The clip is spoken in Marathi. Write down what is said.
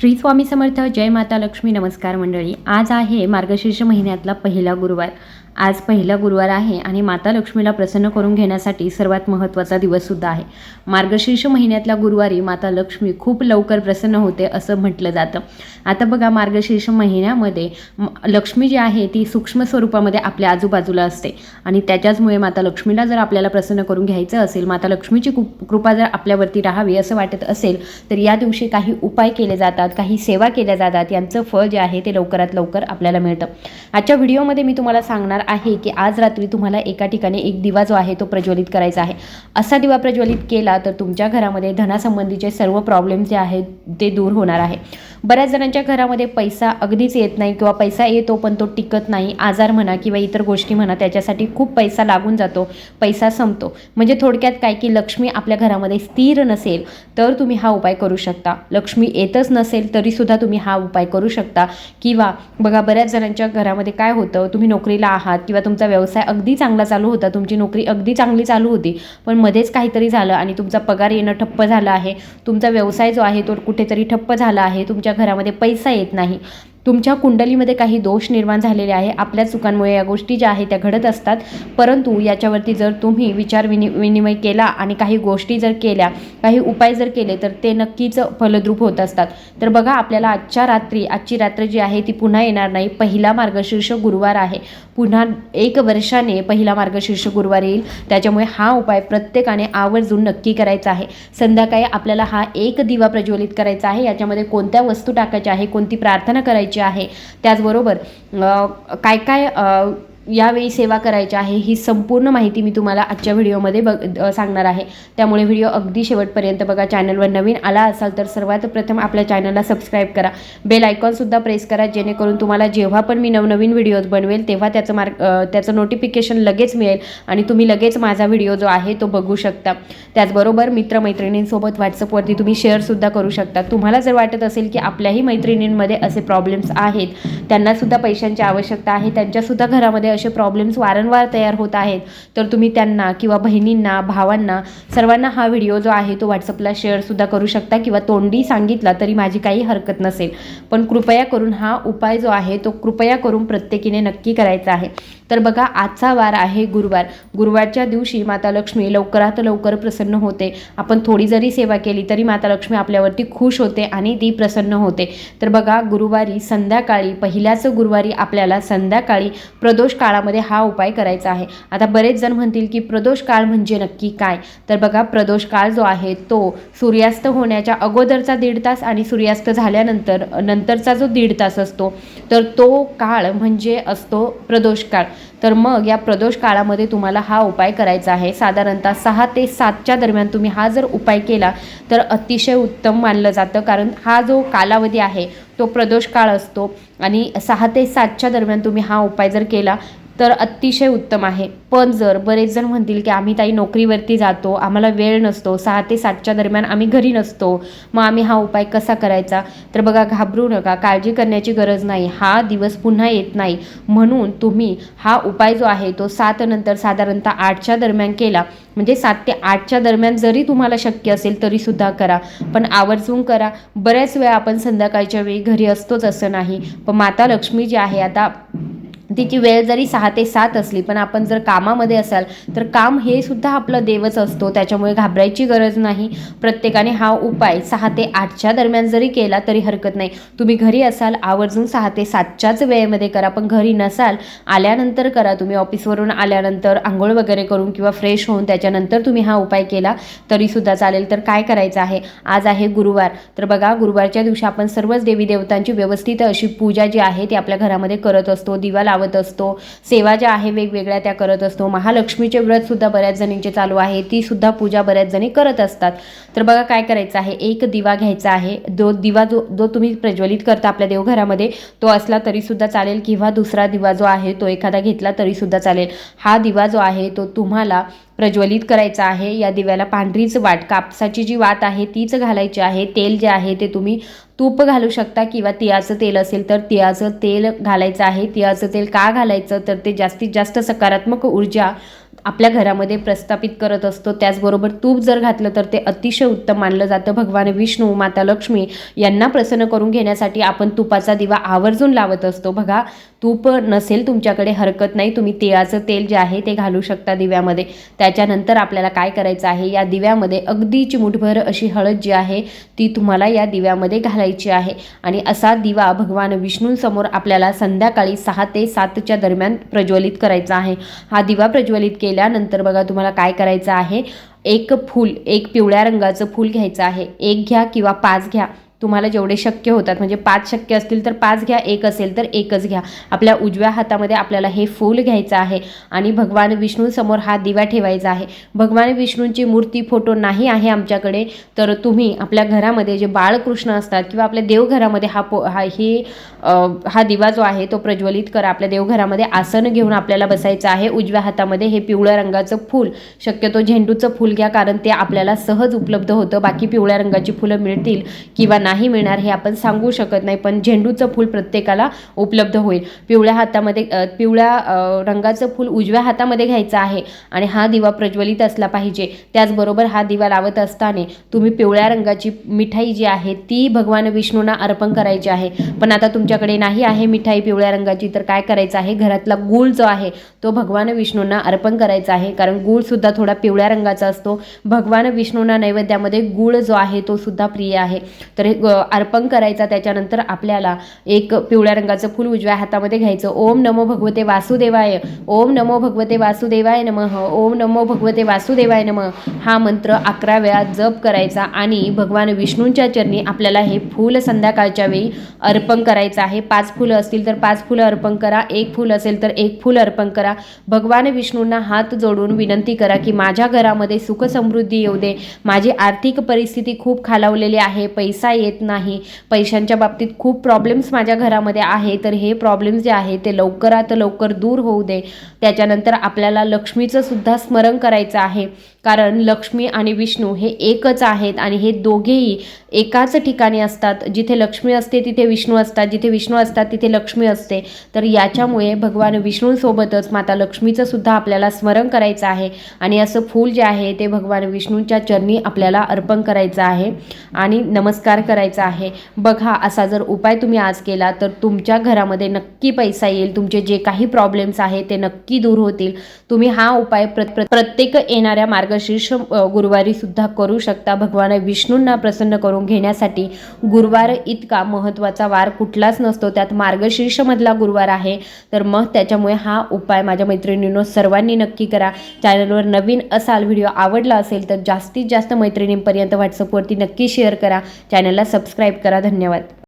श्री स्वामी समर्थ जय माता लक्ष्मी नमस्कार मंडळी. आज आहे मार्गशीर्ष महिन्यातला पहिला गुरुवार. आज पहिला गुरुवार आहे आणि माता लक्ष्मीला प्रसन्न करून घेण्यासाठी सर्वात महत्त्वाचा दिवससुद्धा आहे. मार्गशीर्ष महिन्यातल्या गुरुवारी माता लक्ष्मी खूप लवकर प्रसन्न होते असं म्हटलं जातं. आता बघा मार्गशीर्ष महिन्यामध्ये म- लक्ष्मी जी आहे ती सूक्ष्म स्वरूपामध्ये आपल्या आजूबाजूला असते. आणि त्याच्याचमुळे माता लक्ष्मीला जर आपल्याला प्रसन्न करून घ्यायचं असेल माता लक्ष्मीची कृपा जर आपल्यावरती राहावी असं वाटत असेल तर या दिवशी काही उपाय केले जातात काही सेवा केल्या जातात. यांचं फळ जे आहे ते लवकरात लवकर आपल्याला मिळतं. आजच्या व्हिडिओमध्ये मी तुम्हाला सांगणार आहे की आज रात्री तुम्हाला एका ठिकाणी एक दिवा जो आहे तो प्रज्वलित करायचा आहे. असा दिवा प्रज्वलित केला तर तुमच्या घरामध्ये धनासंबंधीचे सर्व प्रॉब्लेम जे आहेत ते दूर होणार आहे. बऱ्याच जणांच्या घरामध्ये पैसा अगदीच येत नाही किंवा पैसा येतो पण तो टिकत नाही आजार म्हणा किंवा इतर गोष्टी म्हणा त्याच्यासाठी खूप पैसा लागून जातो पैसा संपतो. म्हणजे थोडक्यात काय की लक्ष्मी आपल्या घरामध्ये स्थिर नसेल तर तुम्ही हा उपाय करू शकता. लक्ष्मी येतच नसेल तरीसुद्धा तुम्ही हा उपाय करू शकता. किंवा बघा बऱ्याच जणांच्या घरामध्ये काय होतं तुम्ही नोकरीला आहात किंवा तुमचा व्यवसाय अगदी चांगला चालू होता तुमची नोकरी अगदी चांगली चालू होती पण मध्येच काहीतरी झालं आणि तुमचा पगार येणं ठप्प झाला आहे तुमचा व्यवसाय जो आहे तो कुठेतरी ठप्प झाला आहे तुमच्या घरामध्ये पैसा येत नाही. तुमच्या कुंडलीमध्ये काही दोष निर्माण झालेले आहे. आपल्या चुकांमुळे या गोष्टी ज्या आहेत त्या घडत असतात. परंतु याच्यावरती जर तुम्ही विचार विनि विनिमय केला आणि काही गोष्टी जर केल्या काही उपाय जर केले तर ते नक्कीच फलद्रूप होत असतात. तर बघा आपल्याला आजच्या रात्री आजची रात्र जी आहे ती पुन्हा येणार नाही. पहिला मार्गशीर्ष गुरुवार आहे. पुन्हा एक वर्षाने पहिला मार्गशीर्ष गुरुवार येईल. त्याच्यामुळे हा उपाय प्रत्येकाने आवर्जून नक्की करायचा आहे. संध्याकाळी आपल्याला हा एक दिवा प्रज्वलित करायचा आहे. याच्यामध्ये कोणत्या वस्तू टाकायच्या आहे कोणती प्रार्थना करायची आहे. त्याचबरोबर अ, काय काय यावेळी सेवा करायची आहे ही संपूर्ण माहिती मी तुम्हाला आजच्या व्हिडिओमध्ये बघ सांगणार आहे. त्यामुळे व्हिडिओ अगदी शेवटपर्यंत बघा चॅनलवर नवीन आला असाल तर सर्वात प्रथम आपल्या चॅनलला सबस्क्राईब करा. बेल आयकॉनसुद्धा प्रेस करा जेणेकरून तुम्हाला जेव्हा पण मी नवनवीन व्हिडिओज बनवेल तेव्हा त्याचं मार्क त्याचं नोटिफिकेशन लगेच मिळेल आणि तुम्ही लगेच माझा व्हिडिओ जो आहे तो बघू शकता. त्याचबरोबर मित्रमैत्रिणींसोबत व्हॉट्सअपवरती तुम्ही शेअरसुद्धा करू शकता. तुम्हाला जर वाटत असेल की आपल्याही मैत्रिणींमध्ये असे प्रॉब्लेम्स आहेत त्यांनासुद्धा पैशांची आवश्यकता आहे त्यांच्यासुद्धा घरामध्ये असे प्रॉब्लेम्स वारंवार तयार होत आहेत. तर तुम्ही त्यांना किंवा बहिणींना भावांना सर्वांना हा व्हिडिओ जो आहे तो व्हॉट्सअपला शेअरसुद्धा करू शकता किंवा तोंडी सांगितला तरी माझी काही हरकत नसेल. पण कृपया करून हा उपाय जो आहे तो कृपया करून प्रत्येकीने नक्की करायचा आहे. तर बघा आजचा वार आहे गुरुवार. गुरुवारच्या दिवशी माता लक्ष्मी लवकरात लवकर प्रसन्न होते. आपण थोडी जरी सेवा केली तरी माता लक्ष्मी आपल्यावरती खुश होते आणि ती प्रसन्न होते. तर बघा गुरुवारी संध्याकाळी पहिल्याच गुरुवारी आपल्याला संध्याकाळी प्रदोष काळामध्ये हा उपाय करायचा आहे. आता बरेच जण म्हणतील की प्रदोष काळ म्हणजे नक्की काय? तर बघा प्रदोष काळ जो आहे तो सूर्यास्त होण्याच्या अगोदरचा दीड तास आणि सूर्यास्त झाल्यानंतर नंतरचा जो दीड तास असतो तर तो काळ म्हणजे असतो प्रदोष काळ. तर मग या प्रदोष काळामध्ये तुम्हाला हा उपाय करायचा आहे. साधारणतः सहा ते सातच्या दरम्यान तुम्ही हा जर उपाय केला तर अतिशय उत्तम मानलं जातं. कारण हा जो कालावधी आहे तो प्रदोष काळ असतो. आणि सहा ते सातच्या दरम्यान तुम्ही हा उपाय जर केला तर अतिशय उत्तम आहे. पण जर बरेच जण म्हणतील की आम्ही ताई नोकरीवरती जातो आम्हाला वेळ नसतो सहा ते सातच्या दरम्यान आम्ही घरी नसतो मग आम्ही हा उपाय कसा करायचा? तर बघा घाबरू नका काळजी करण्याची गरज नाही हा दिवस पुन्हा येत नाही. म्हणून तुम्ही हा उपाय जो आहे तो सात नंतर साधारणतः आठच्या दरम्यान केला. म्हणजे सात ते आठच्या दरम्यान जरी तुम्हाला शक्य असेल तरीसुद्धा करा. पण आवर्जून करा. बऱ्याच वेळा आपण संध्याकाळच्या वेळी घरी असतोच असं नाही. पण माता लक्ष्मी जी आहे आता तिची वेळ जरी सहा ते सात असली पण आपण जर कामामध्ये असाल तर काम हे सुद्धा आपलं देवच असतो. त्याच्यामुळे घाबरायची गरज नाही. प्रत्येकाने हा उपाय सहा ते आठच्या दरम्यान जरी केला तरी हरकत नाही. तुम्ही घरी असाल आवर्जून सहा ते सातच्याच वेळेमध्ये करा पण घरी नसाल आल्यानंतर करा. तुम्ही ऑफिसवरून आल्यानंतर आंघोळ वगैरे करून किंवा फ्रेश होऊन त्याच्यानंतर तुम्ही हा उपाय केला तरीसुद्धा चालेल. तर काय करायचं आहे? आज आहे गुरुवार. तर बघा गुरुवारच्या दिवशी आपण सर्वच देवी देवतांची व्यवस्थित अशी पूजा जी आहे ती आपल्या घरामध्ये करत असतो. दिवा लावत असतो. सेवा ज्या आहे वेगवेगळ्या त्या करत असतो. महालक्ष्मीचे व्रतसुद्धा बऱ्याच जणींचे चालू आहे. ती सुद्धा पूजा बऱ्याच जणी करत असतात. तर बघा काय करायचं आहे. एक दिवा घ्यायचा आहे. जो दिवा जो जो तुम्ही प्रज्वलित करता आपल्या देवघरामध्ये तो असला तरीसुद्धा चालेल किंवा दुसरा दिवा जो आहे तो एखादा घेतला तरीसुद्धा चालेल. हा दिवा जो आहे तो तुम्हाला प्रज्वलित करायचा आहे. या दिव्याला पांढरीच वाट कापसाची जी वात आहे तीच घालायची आहे. तेल जे आहे ते तुम्ही तूप घालू शकता किंवा तिळाचं तेल असेल तर तिळाचं तेल घालायचं आहे. तिळाचं तेल का घालायचं? तर ते जास्तीत जास्त सकारात्मक ऊर्जा आपल्या घरामध्ये प्रस्थापित करत असतो. त्याचबरोबर तूप जर घातलं तर ते अतिशय उत्तम मानलं जातं. भगवान विष्णू माता लक्ष्मी यांना प्रसन्न करून घेण्यासाठी आपण तुपाचा दिवा आवर्जून लावत असतो. बघा तूप नसेल तुमच्याकडे हरकत नाही. तुम्ही तिळाचं तेल जे आहे ते घालू शकता दिव्यामध्ये. त्याच्यानंतर आपल्याला काय करायचं आहे? या दिव्यामध्ये अगदी चिमुटभर अशी हळद जी आहे ती तुम्हाला या दिव्यामध्ये घालायची आहे. आणि असा दिवा भगवान विष्णूंसमोर आपल्याला संध्याकाळी सहा ते सातच्या दरम्यान प्रज्वलित करायचा आहे. हा दिवा प्रज्वलित केल्यानंतर बघा तुम्हाला काय करायचं आहे? एक फूल एक पिवळ्या रंगाचं फूल घ्यायचं आहे. एक घ्या किंवा पाच घ्या. तुम्हाला जेवढे शक्य होतात म्हणजे पाच शक्य असतील तर पाच घ्या एक असेल तर एकच घ्या. आपल्या उजव्या हातामध्ये आपल्याला हे फूल घ्यायचं आहे आणि भगवान विष्णूसमोर हा दिवा ठेवायचा आहे. भगवान विष्णूंची मूर्ती फोटो नाही आहे आमच्याकडे तर तुम्ही आपल्या घरामध्ये जे बाळकृष्ण असतात किंवा आपल्या देवघरामध्ये हा पो हा हे हा दिवा जो आहे तो प्रज्वलित करा. आपल्या देवघरामध्ये आसन घेऊन आपल्याला बसायचं आहे. उजव्या हातामध्ये हे पिवळ्या रंगाचं फूल. शक्यतो झेंडूचं फूल घ्या कारण ते आपल्याला सहज उपलब्ध होतं. बाकी पिवळ्या रंगाची फुलं मिळतील किंवा नाही मिळणार हे आपण सांगू शकत नाही पण झेंडूचं फूल प्रत्येकाला उपलब्ध होईल. पिवळ्या हातामध्ये पिवळ्या रंगाचं फूल उजव्या हातामध्ये घ्यायचं आहे आणि हा दिवा प्रज्वलित असला पाहिजे. त्याचबरोबर हा दिवा लावत असताना तुम्ही पिवळ्या रंगाची मिठाई जी आहे ती भगवान विष्णूंना अर्पण करायची आहे. पण आता तुमच्याकडे नाही आहे मिठाई पिवळ्या रंगाची तर काय करायचं आहे? घरातला गूळ जो आहे तो भगवान विष्णूंना अर्पण करायचा आहे. कारण गूळ सुद्धा थोडा पिवळ्या रंगाचा असतो. भगवान विष्णूंना नैवेद्यामध्ये गूळ जो आहे तो सुद्धा प्रिय आहे. तर हे अर्पण करायचा त्याच्यानंतर आपल्याला एक पिवळ्या रंगाचं फूल उजव्या हातामध्ये घ्यायचं. ओम नमो भगवते वासुदेवाय ओम नमो भगवते वासुदेवाय नमः ओम नमो भगवते वासुदेवाय नमः. हा मंत्र अकरा वेळा जप करायचा आणि भगवान विष्णूंच्या चरणी आपल्याला हे फूल संध्याकाळच्या वेळी अर्पण करायचं आहे. पाच फुलं असतील तर पाच फुलं अर्पण करा एक फूल असेल तर एक फूल अर्पण करा. भगवान विष्णूंना हात जोडून विनंती करा की माझ्या घरामध्ये सुख समृद्धी येऊ दे. माझी आर्थिक परिस्थिती खूप खालावलेली आहे पैसा येत नाही. पैशांच्या बाबतीत खूप प्रॉब्लेम्स माझ्या घरामध्ये आहे. तर हे प्रॉब्लेम्स जे आहे ते लवकरात लवकर दूर होऊ दे. त्याच्यानंतर आपल्याला लक्ष्मीचं सुद्धा स्मरण करायचं आहे. कारण लक्ष्मी आणि विष्णू हे एकच आहेत आणि हे दोघेही एकाच ठिकाणी असतात. जिथे लक्ष्मी असते तिथे विष्णू असतात. जिथे विष्णू असतात तिथे लक्ष्मी असते. तर याच्यामुळे भगवान विष्णूंसोबतच माता लक्ष्मीचं सुद्धा आपल्याला स्मरण करायचं आहे आणि असं फूल जे आहे ते भगवान विष्णूंच्या चरणी आपल्याला अर्पण करायचं आहे आणि नमस्कार करायचा आहे. बघा असा जर उपाय तुम्ही आज केला तर तुमच्या घरामध्ये नक्की पैसा येईल. तुमचे जे काही प्रॉब्लेम्स आहेत ते नक्की दूर होतील. तुम्ही हा उपाय प्र प्र- प्रत्येक येणाऱ्या मार्ग शीर्ष गुरुवारी सुद्धा करू शकता. भगवान विष्णूंना प्रसन्न करून घेण्यासाठी गुरुवार इतका महत्त्वाचा वार कुठलाच नसतो. त्यात मार्गशीर्षमधला गुरुवार आहे. तर मग त्याच्यामुळे हा उपाय माझ्या मैत्रिणींनो सर्वांनी नक्की करा. चॅनलवर नवीन असाल व्हिडिओ आवडला असेल तर जास्तीत जास्त मैत्रिणींपर्यंत व्हॉट्सअपवरती नक्की शेअर करा. चॅनलला सबस्क्राईब करा. धन्यवाद.